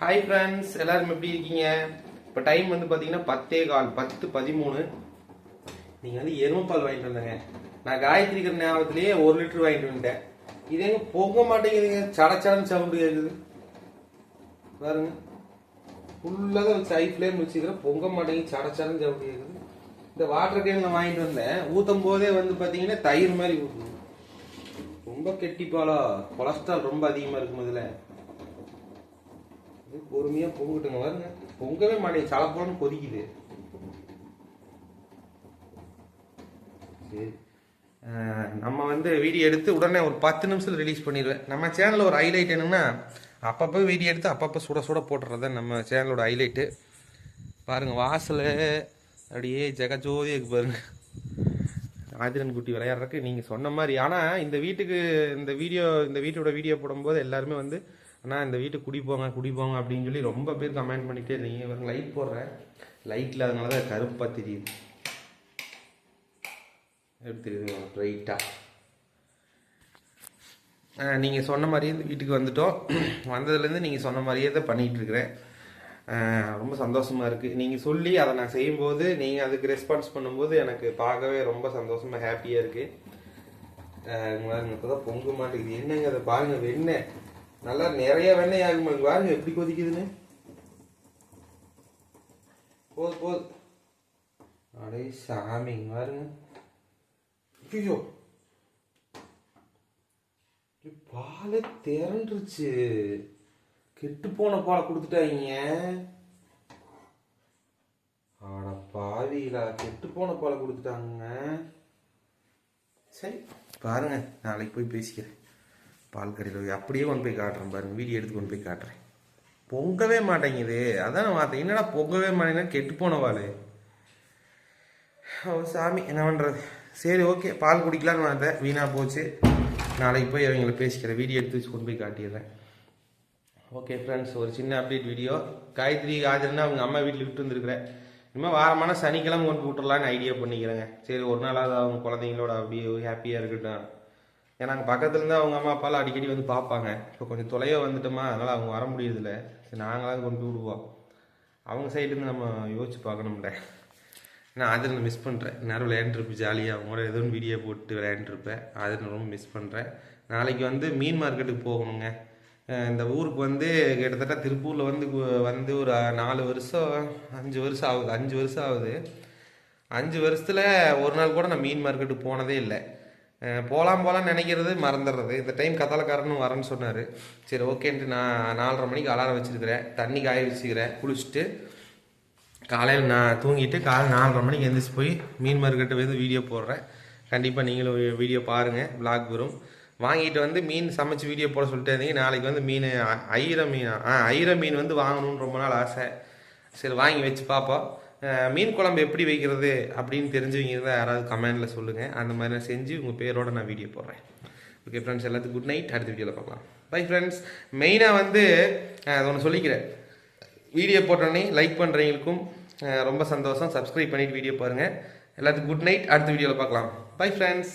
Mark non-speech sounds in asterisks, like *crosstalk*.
Hi friends எல்லாரும் எப்படி இருக்கீங்க? இப்போ டைம் வந்து பார்த்தீங்கன்னா பத்தே கால் பத்து பதிமூணு. நீங்கள் வந்து எருமைப்பால் வாங்கிட்டு வந்தேங்க. நான் காயத்ரி இருக்கிற ஞாபகத்திலேயே ஒரு லிட்டர் வாங்கிட்டு வந்துட்டேன். இது எங்க போக மாட்டேங்குதுங்க. சட சவுண்டு கேட்குது பாருங்க. ஃபுல்லாக தான் வச்சு ஐ ஃப்ளேம் வச்சுக்கிறேன் பொங்க மாட்டேங்குது. சட சவுண்டு கேட்குது இந்த வாட்டர் கேன் நான் வாங்கிட்டு வந்தேன். ஊற்றும் போதே வந்து பார்த்தீங்கன்னா தயிர் மாதிரி ஊற்றணும் ரொம்ப கெட்டிப்பாலா. கொலஸ்ட்ரால் ரொம்ப அதிகமாக இருக்கும் இதில்? பொறுமையாக பொறுமையா பொங்கட்டுங்க பொங்கவே மாட்டேங்குது. சலப்போன்னு கொதிக்குது. சரி. நம்ம வந்து வீடியோ எடுத்து உடனே ஒரு பத்து நிமிஷத்துல ரிலீஸ் பண்ணிடுவேன். நம்ம சேனலில் ஒரு ஹைலைட் என்னன்னா அப்பப்போ வீடியோ எடுத்து அப்பப்போ சுட சுட போட்டுறது நம்ம சேனலோட ஹைலைட்டு பாருங்கள் வாசல். அப்படியே ஜெகஜோதியா இருக்கு பாருங்கள் ஆதிரன் குட்டி விளையாடுறதுக்கு நீங்கள் சொன்ன மாதிரி. ஆனால் இந்த வீட்டுக்கு இந்த வீடியோ இந்த வீட்டோட வீடியோ போடும்போது எல்லாருமே வந்து ஆனால் இந்த வீட்டுக்கு குடிப்போங்க குடிப்போங்க குடி போங்க அப்படின்னு சொல்லி ரொம்ப பேர் கமெண்ட் பண்ணிகிட்டே இருந்தீங்க. இவங்க லைட் போடுறேன். லைட்டில் அதனால தான் கருப்பாக தெரியுது. எப்படி ரைட்டாக நீங்கள் சொன்ன மாதிரியே இந்த வீட்டுக்கு வந்துட்டோம். *clears throat* வந்ததுலேருந்து நீங்கள் சொன்ன மாதிரியே தான் பண்ணிகிட்ருக்கிறேன். ரொம்ப சந்தோஷமாக இருக்குது நீங்கள் சொல்லி அதை நான் செய்யும்போது நீங்கள் அதுக்கு ரெஸ்பான்ஸ் பண்ணும்போது எனக்கு பார்க்கவே ரொம்ப சந்தோஷமாக ஹாப்பியாக இருக்குது இப்போ தான் பொங்க மாட்டேங்குது. என்னங்க அதை பாருங்கள் வெண்ணெய். நல்லா நிறைய வெண்ணெய் ஆகுமா பாருங்க. எப்படி கொதிக்குதுன்னு. போது போது. அடே சாமி இங்க பாருங்க. ஐயோ. பாலே திரண்டுருச்சு. கெட்டு போன பாலை கொடுத்துட்டாங்க ஆட பாவிகளா கெட்டு போன பாலை கொடுத்துட்டாங்க. சரி பாருங்க நாளைக்கு போய் பேசிக்கிறேன். பால் கடையில் அப்படியே கொண்டு போய் காட்டுறேன் பாருங்க. வீடியோ எடுத்து கொண்டு போய் காட்டுறேன். பொங்கவே மாட்டேங்குது. அதான் வார்த்தை என்னடா பொங்கவே மாட்டேங்குது கெட்டு போன ஓ சாமி என்ன பண்ணுறது சரி ஓகே. பால் குடிக்கலான்னு வந்தேன். வீணாக போச்சு. நாளைக்கு போய் அவங்கள பேசிக்கிறேன். வீடியோ எடுத்து வச்சு கொண்டு போய் காட்டிடுறேன். ஓகே ஃப்ரெண்ட்ஸ் ஒரு சின்ன அப்டேட் வீடியோ காயத்ரி ஆஜர்னா அவங்க அம்மா வீட்டில் விட்டு வந்துருக்குறேன். இனிமேல் வாரமான சனிக்கிழமை கொண்டு விட்டுறலான்னு ஐடியா பண்ணிக்கிறேங்க. சரி ஒரு நாளாவது அவங்க குழந்தைங்களோட அப்படியே ஹாப்பியாக இருக்கட்டும். ஏன்னா அங்கே பக்கத்துலேருந்து அவங்க அம்மா அப்பாலாம் அடிக்கடி வந்து பார்ப்பாங்க. இப்போ கொஞ்சம் தொலையோ வந்துட்டோமா அதனால் அவங்க வர முடியறதில்ல. சரி நாங்களாவது கொண்டு போய் விடுவோம். அவங்க சைடுலேருந்து நம்ம யோசிச்சு பார்க்கணும்ல. நான் அதில் மிஸ் பண்ணுறேன் நேரம் விளையாண்டுருப்பேன் ஜாலியாக அவங்களோட ஏதோ ஒன்று வீடியோ போட்டு விளையாண்டுருப்பேன். அதை நான் ரொம்ப மிஸ் பண்ணுறேன் நாளைக்கு வந்து மீன் மார்க்கெட்டுக்கு போகணுங்க. இந்த ஊருக்கு வந்து கிட்டத்தட்ட திருப்பூரில் வந்து வந்து ஒரு நாலு வருஷம் அஞ்சு வருஷம் ஆகுது. அஞ்சு வருஷம் ஆகுது. அஞ்சு வருஷத்தில் ஒரு நாள் கூட நான் மீன் மார்க்கெட்டுக்கு போனதே இல்லை. போகலாம் போகலான்னு நினைக்கிறது மறந்துடுறது. இந்த டைம் கத்தாலக்காரனும் வரேன்னு சொன்னார். சரி ஓகேன்ட்டு நான் நாலரை மணிக்கு அலாரம் வச்சுருக்கிறேன். தண்ணி காய வச்சுக்கிறேன். குளிச்சுட்டு காலையில் நான் தூங்கிட்டு காலை நாலரை மணிக்கு எந்திரிச்சு போய் மீன் மார்க்கெட்டு வந்து வீடியோ போடுறேன். கண்டிப்பாக நீங்களும் வீடியோ பாருங்கள் பிளாக் வரும். வாங்கிட்டு வந்து மீன் சமைச்சு வீடியோ போட சொல்லிட்டு இருந்தீங்க. நாளைக்கு வந்து மீன் ஐர மீன் ஆ ஐர மீன் வந்து வாங்கணும்னு ரொம்ப நாள் ஆசை. சரி வாங்கி வச்சு பார்ப்போம் மீன் குழம்பு எப்படி வைக்கிறது அப்படின்னு தெரிஞ்சவங்க இருந்தால் யாராவது கமெண்டில் சொல்லுங்கள் அந்த மாதிரி நான் செஞ்சு உங்கள் பேரோட நான் வீடியோ போடுறேன். ஓகே ஃப்ரெண்ட்ஸ் எல்லாத்துக்கும் குட் நைட் அடுத்த வீடியோவில் பார்க்கலாம். பை ஃப்ரெண்ட்ஸ் மெயினாக வந்து அதை ஒன்று சொல்லிக்கிறேன். வீடியோ போட்டோன்னே லைக் பண்ணுறவங்களுக்கும் ரொம்ப சந்தோஷம். சப்ஸ்கிரைப் பண்ணிவிட்டு வீடியோ பாருங்கள் எல்லாத்துக்கும் குட் நைட் அடுத்த வீடியோவில் பார்க்கலாம். Bye friends